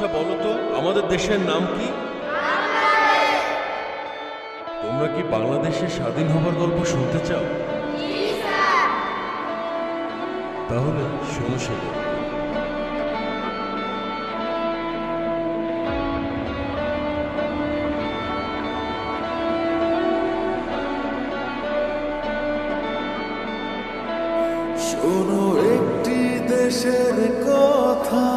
আচ্ছা বলো তো, আমাদের দেশের নাম কি? তোমরা কি বাংলাদেশে স্বাধীন হবার গল্প শুনতে চাও? তাহলে শোনো সে গল্প শোনো, একটি দেশের কথা।